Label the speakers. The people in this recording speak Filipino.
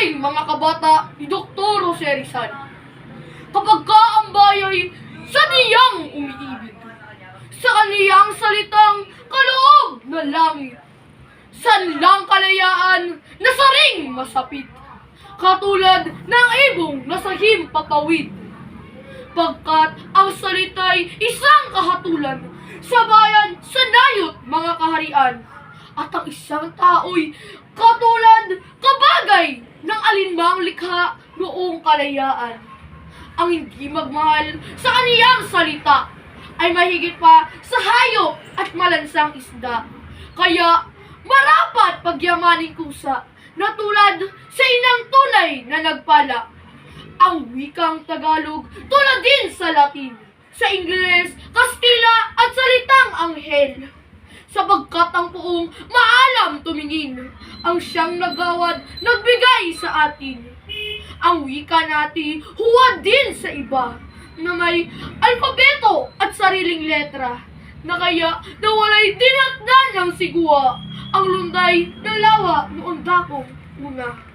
Speaker 1: aking mga kabata ni Dr. Jose Rizal. Kapag ka ang bayay sa niyang umiibig, sa kaniyang salitang kaloob ng langit, sanlang kalayaan na saring masapit, katulad ng ibong nasa himpapawid. Pagkat ang salita'y isang kahatulan sa bayan sa nayot mga kaharian, at ang isang tao'y katulad ng alinmang likha noong kalayaan. Ang hindi magmahal sa kaniyang salita ay mahigit pa sa hayop at malansang isda. Kaya marapat pagyamanin kusa na tulad sa inang tunay na nagpala. Ang wikang Tagalog tulad din sa Latin, sa Ingles, Kastila at salitang Anghel. Sapagkat ang puong maalam tumingin, ang siyang nagawad, nagbigay sa atin. Ang wika natin huwad din sa iba, na may alfabeto at sariling letra, na kaya nawalay dinatnan ng sigwa, ang lunday ng lawa noong dakong una.